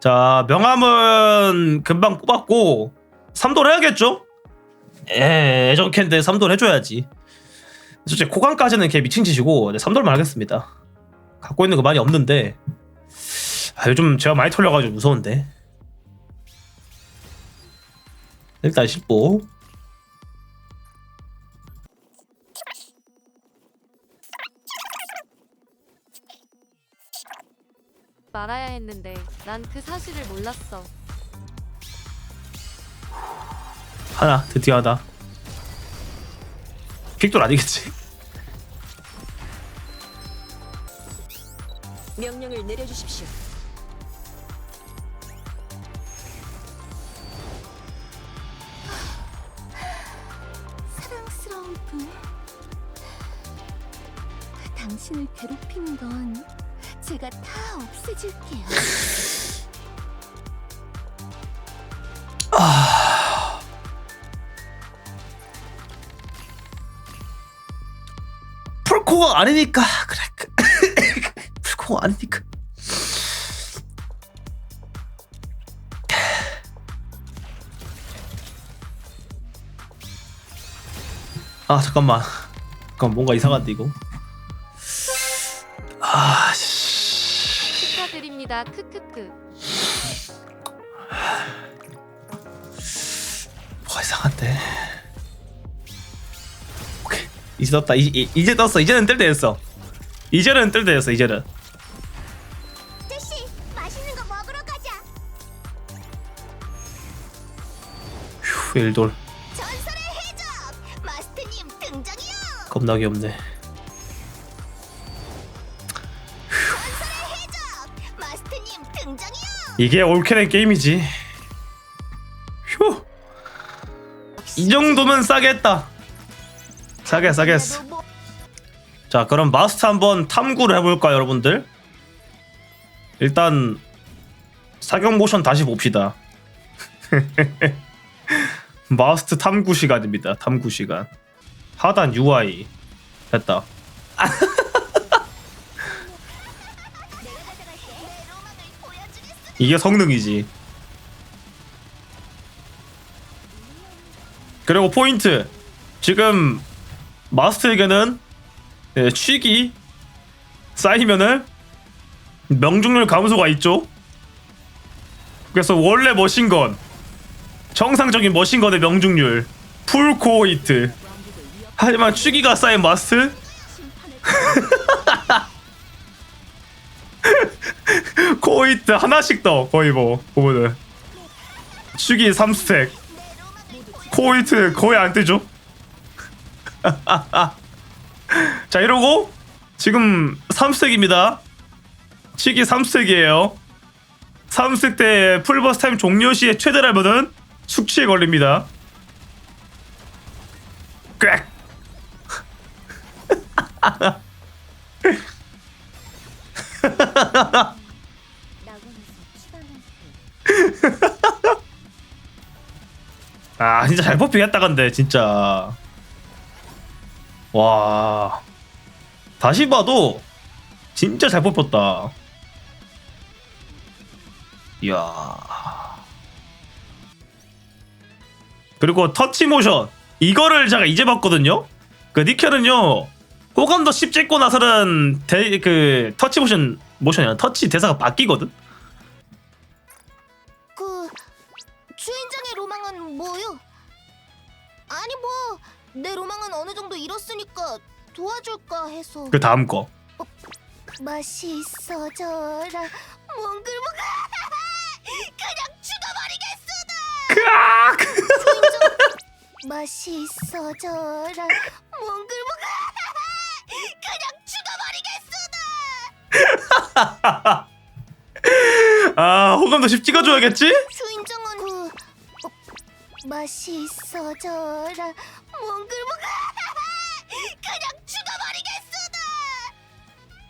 자 명함은 금방 뽑았고 3돌 해야겠죠? 에 애정캔데 3돌 해줘야지. 솔직히 코강까지는 걔 미친 짓이고 3돌만 하겠습니다. 갖고 있는 거 많이 없는데. 아, 요즘 제가 많이 털려가지고 무서운데. 일단 10보 말아야 했는데 난 그 사실을 몰랐어. 하나 드디어 하나 픽돌 아니겠지? 명령을 내려주십시오. 사랑스러운 분. 당신을 괴롭힌 건 제가 다 없애줄게요. 풀코가 아니니까. 그래. 풀코가 아니니까. 아 잠깐만. 잠깐 뭔가 이상한데 이거? 아. 씨. 축하드립니다. 크크크. 뭐가 이상한데 오케이 이제 떴다 이, 이, 이제 떴어 이제는 뜰 때였어 이제는 뜰 때였어 이제는 아저씨, 맛있는 거 먹으러 가자. 휴 일돌 전설의 해적 마스터님 등장이요. 겁나 귀엽네 등장이요. 이게 올케는 게임이지. 휴. 이 정도면 싸게 했다. 싸게 싸게 했어. 뭐자 그럼 마스터 한번 탐구를 해볼까요 여러분들? 일단 사격 모션 다시 봅시다. 마스터 탐구 시간입니다 탐구 시간. 하단 UI 됐다 이게 성능이지. 그리고 포인트. 지금 마스터에게는 예, 취기 쌓이면은 명중률 감소가 있죠? 그래서 원래 머신건 정상적인 머신건의 명중률 풀 코어 히트. 하지만 취기가 쌓인 마스터 코어 히트 하나씩 떠 거의 뭐 보면은. 취기 3스택. 코어 히트 거의 안 뜨죠? 자 이러고 지금 3스택입니다. 치기 3스택이에요. 3스택 때 풀버스 타임 종료 시에 최대라면은 숙취에 걸립니다. 꽥 아 진짜 잘 뽑히겠다 근데 진짜. 와. 다시 봐도 진짜 잘 뽑혔다. 이야. 그리고 터치 모션. 이거를 제가 이제 봤거든요? 그 니켈은요 호감도 10 찍고 나서는 대, 그 터치 모션 모션이 아니라 터치 대사가 바뀌거든 아니 뭐 내 로망은 어느 정도 이뤘으니까 도와줄까 해서. 그 다음 거. 맛이 있어져라. 몽글몽글. 그냥 죽어버리겠어 크악! 맛이 있어져라. 몽글몽글. 그냥 죽어버리겠어 아 호감도 10 찍어줘야겠지? 맛이 있어져라. 몽글몽글. 그냥 죽어버리겠어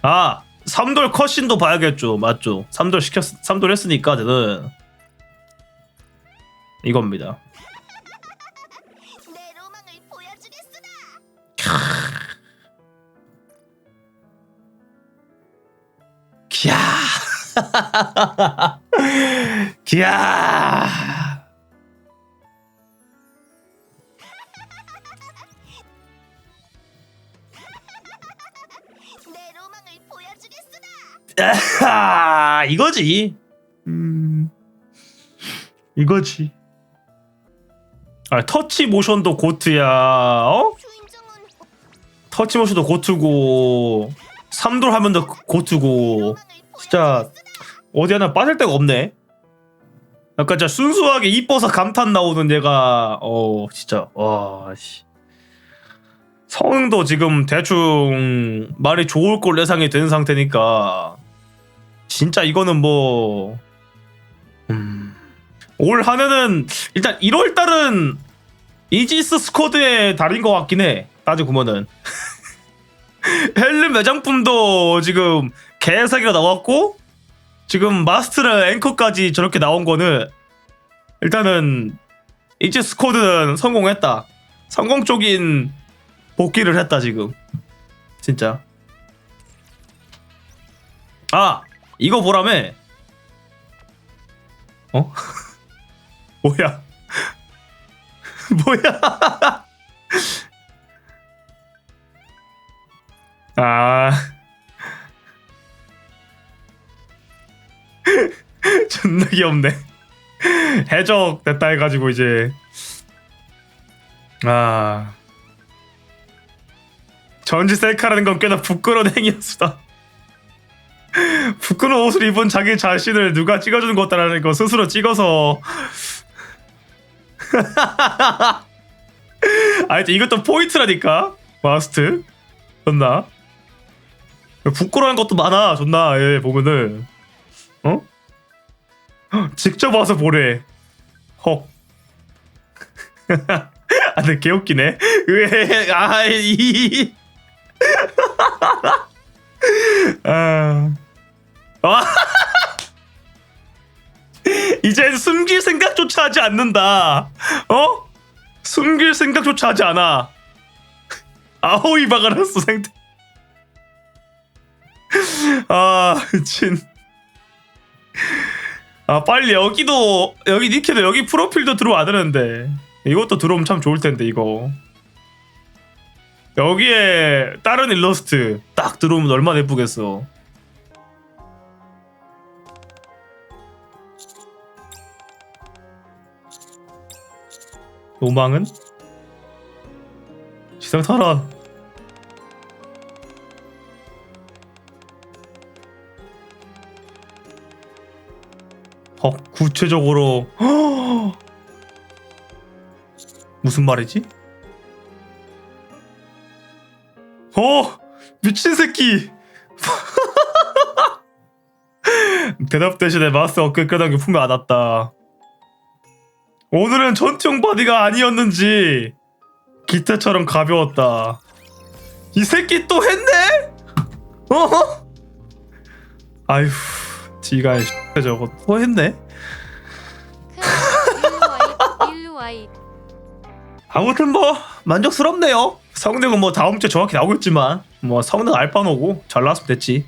아 3돌 컷신도 봐야겠죠. 맞죠? 3돌 시켰 3돌 했으니까 저는 이겁니다. 내 로망을 보여주겠어 캬. 기야. 내 로망을 보여주겠으나. 아, 이거지. 음, 이거지. 아, 터치 모션도 고트야. 어? 터치 모션도 고트고, 삼돌 하면도 고트고. 로망을 진짜 어디 하나 빠질 데가 없네. 약간 진짜 순수하게 이뻐서 감탄 나오는 얘가 어 진짜 와 씨. 성능도 지금 대충 말이 좋을 걸 예상이 된 상태니까 진짜 이거는 뭐 음. 올 한해는 일단 1월 달은 이지스 스쿼드의 달인 것 같긴 해. 따지고 보면은 헬름 매장품도 지금 개사기가 나왔고 지금 마스터랑 앵커까지 저렇게 나온 거는 일단은 이제 스쿼드는 성공했다. 성공적인 복귀를 했다 지금. 진짜. 아 이거 보라매. 어? 뭐야? 뭐야? 아. 존나 귀엽네. 해적 됐다 해가지고 이제 아 전지 셀카라는 건 꽤나 부끄러운 행위였다. 부끄러운 옷을 입은 자기 자신을 누가 찍어주는 것 같다라는 거 스스로 찍어서 아니 이것도 포인트라니까 마스트 존나 부끄러운 것도 많아 존나 예 보면은 어? 직접 와서 보래. 헉. 아, 근데 개웃기네. 왜, 아, 이. 아. 아. 이젠 숨길 생각조차 하지 않는다. 어? 숨길 생각조차 하지 않아. 아오이 바가라스 생태. 아, 미친. 아 빨리 여기도 여기 니케도 여기 프로필도 들어와야 되는데 이것도 들어오면 참 좋을 텐데 이거 여기에 다른 일러스트 딱 들어오면 얼마나 예쁘겠어. 로망은? 지상 타라 어, 구체적으로. 무슨 말이지? 어, 미친 새끼. 대답 대신에 마스 어깨 끄덕이 품에 안았다. 오늘은 전투용 바디가 아니었는지 기태처럼 가벼웠다. 이 새끼 또 했네? 어? 아휴, 지가 저거 또 했네? 아무튼 뭐 만족스럽네요. 성능은 뭐 다음 주에 정확히 나오겠지만 뭐 성능 알바노고 잘 나왔으면 됐지.